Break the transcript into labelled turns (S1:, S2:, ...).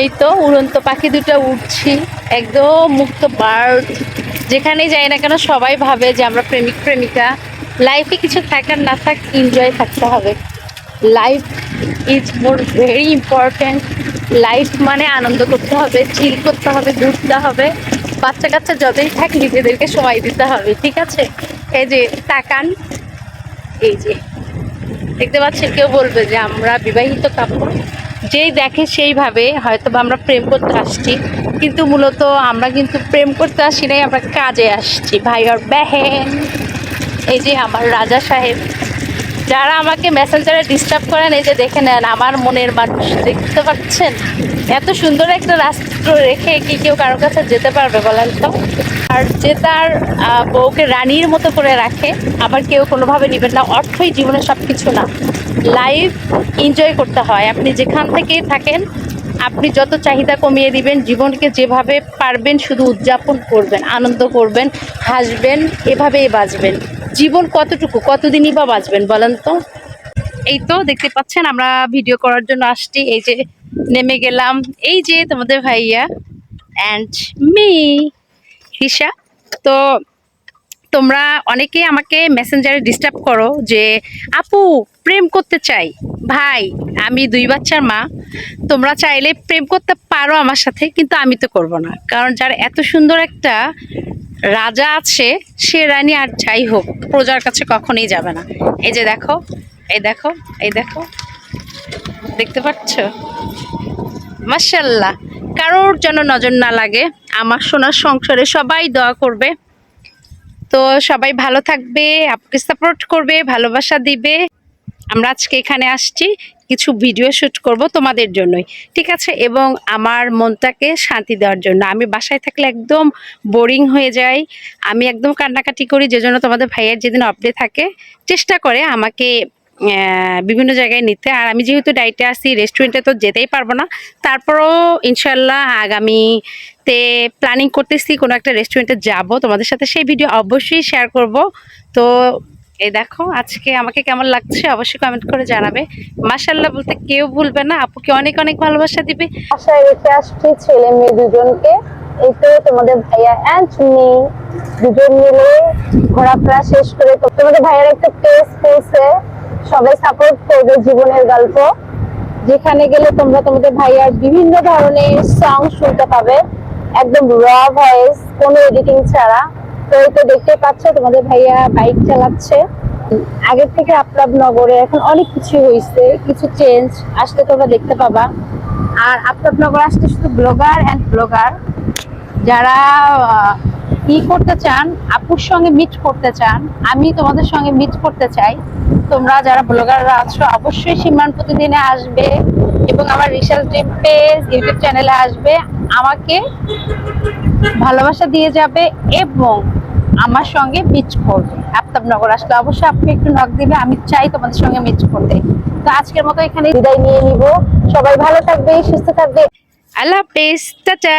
S1: এই তো উড়ন্ত পাখি দুটো উঠছি একদম মুক্ত বার্ড যেখানেই যাই না কেন সবাই ভাবে যে আমরা প্রেমিক, প্রেমিকা। লাইফে কিছু থাকার না থাক এনজয় থাকতে হবে। Life is more very important life মানে আনন্দ করতে হবে চিল করতে হবে, ঘুরতে হবে। বাচ্চা কাচ্চা যতই থাক, নিজেদেরকে সময় দিতে হবে, ঠিক আছে? এই যে তাকান। এই যে, দেখতে পাচ্ছেন কেউ বলবে যে আমরা বিবাহিত কাপড়। যেই দেখে সেইভাবে হয়তো আমরা প্রেম করতে আসছি, কিন্তু মূলত আমরা কিন্তু প্রেম করতে আসি নাই, আমরা কাজে আসছি। ভাই আর বেহেন, এই যে আমার রাজা সাহেব, যারা আমাকে মেসেঞ্জারে ডিস্টার্ব করেন, এই যে দেখে নেন, আমার মনের মানুষ, দেখতে পাচ্ছেন? এত সুন্দর একটা রাস্ত্র রেখে কি কেউ কারোর কাছে যেতে পারবে বলেন তো? আর যে তার বউকে রানীর মতো করে রাখে, আবার কেউ কোনোভাবে নেবেন না, অর্থই জীবনে সব কিছু না। লাইফ এনজয় করতে হয়। আপনি যেখান থেকেই থাকেন, আপনি যত চাহিদা কমিয়ে দিবেন, জীবনকে যেভাবে পারবেন, শুধু উদযাপন করবেন, আনন্দ করবেন, হাসবেন, এভাবেই বাঁচবেন। জীবন কতটুকু, কতদিনই বা বাঁচবেন বলেন তো? এই তো দেখতে পাচ্ছেন, আমরা ভিডিও করার জন্য আসছি। এই যে নেমে গেলাম। এই যে তোমাদের ভাইয়া অ্যান্ড মি হিসা তো তোমরা অনেকেই আমাকে মেসেঞ্জারে ডিস্টার্ব করো যে, আপু, প্রেম করতে চাই। ভাই, আমি দুই বাচ্চার মা। তোমরা চাইলে প্রেম করতে পারো আমার সাথে, কিন্তু আমি তো করব না। কারণ যার এত সুন্দর একটা রাজা আছে, সে রানী আর যাই হোক, প্রজার কাছে কখনোই যাবে না। এই যে দেখো, এই দেখো এই দেখো। দেখতে পাচ্ছ? মার্শাল্লাহ কারোর যেন নজর না লাগে, আমার সোনার সংসারে সবাই দোয়া করবে। তো সবাই ভালো থাকবে আপনাকে সাপোর্ট করবে, ভালোবাসা দিবে। আমরা আজকে এখানে আসছি, কিছু ভিডিও শ্যুট করব তোমাদের জন্যই, ঠিক আছে? এবং আমার মনটাকে শান্তি দেওয়ার জন্য। আমি বাসায় থাকলে একদম বোরিং হয়ে যাই। আমি একদম কান্নাকাটি করি যে জন্য তোমাদের ভাইয়ের যেদিন অপডে থাকে, চেষ্টা করে আমাকে বিভিন্ন জায়গায় নিতে। আর আমি যেহেতু ডাইটে আসি রেস্টুরেন্টে তো যেতেই পারব না। তারপরও ইনশাল্লাহ আগামীতে প্ল্যানিং করতেছি কোনো একটা রেস্টুরেন্টে যাব। তোমাদের সাথে সেই ভিডিও অবশ্যই শেয়ার করব। তো এই দেখো, আজকে আমাকে কেমন লাগছে অবশ্যই কমেন্ট করে জানাবে। মাশাল্লাহ বলতে কেউ ভুলবে না। আপুকে অনেক অনেক ভালোবাসা দিবে।
S2: রেখে আসছি ছেলে মেয়ে দুজনকে। এই তো তোমাদের ভাইয়া অ্যান্ড দুজন মিলে ঘোরাফেরা শেষ করে তোমাদের ভাইয়ার একটা টেস্ট পেয়েছে সবাই সাপোর্ট করবে জীবনের গল্প। যেখানে গেলে তোমরা তোমাদের ভাইয়ার বিভিন্ন ধরনের সং শুনতে পাবে। একদম র ভয়েস কোনো এডিটিং ছাড়া। তো এই তো দেখতে পাচ্ছ, তোমাদের ভাইয়া বাইক চালাচ্ছে। আগের থেকে আপনার নগরে এখন অনেক কিছু হয়েছে কিছু চেঞ্জ আসতে তোমরা দেখতে পাবা। আর আপনার নগর আসতে শুধু ব্লগার অ্যান্ড ব্লগার যারা ই করতে চান, আপুর সঙ্গে মিট করতে চান, আমি তোমাদের সঙ্গে মিট করতে চাই, তোমরা যারা ব্লগাররা আছো, অবশ্যই সীমান প্রতিদিনে আসবে এবং আমার রিসার্চ ড্রিম পেজ, ইউটিউব চ্যানেলে আসবে, আমাকে ভালোবাসা দিয়ে যাবে এবং আমার সঙ্গে মিট করবে। আফতাবনগর আসলে অবশ্যই আপনি একটু নক দিবে, আমি চাই তোমাদের সঙ্গে মিট করতে। তো আজকের মতো এখানে বিদায় নিয়ে নিব। সবাই ভালো থাকবে, সুস্থ থাকবে।
S1: আল্লাহ হাফেজ, টাটা।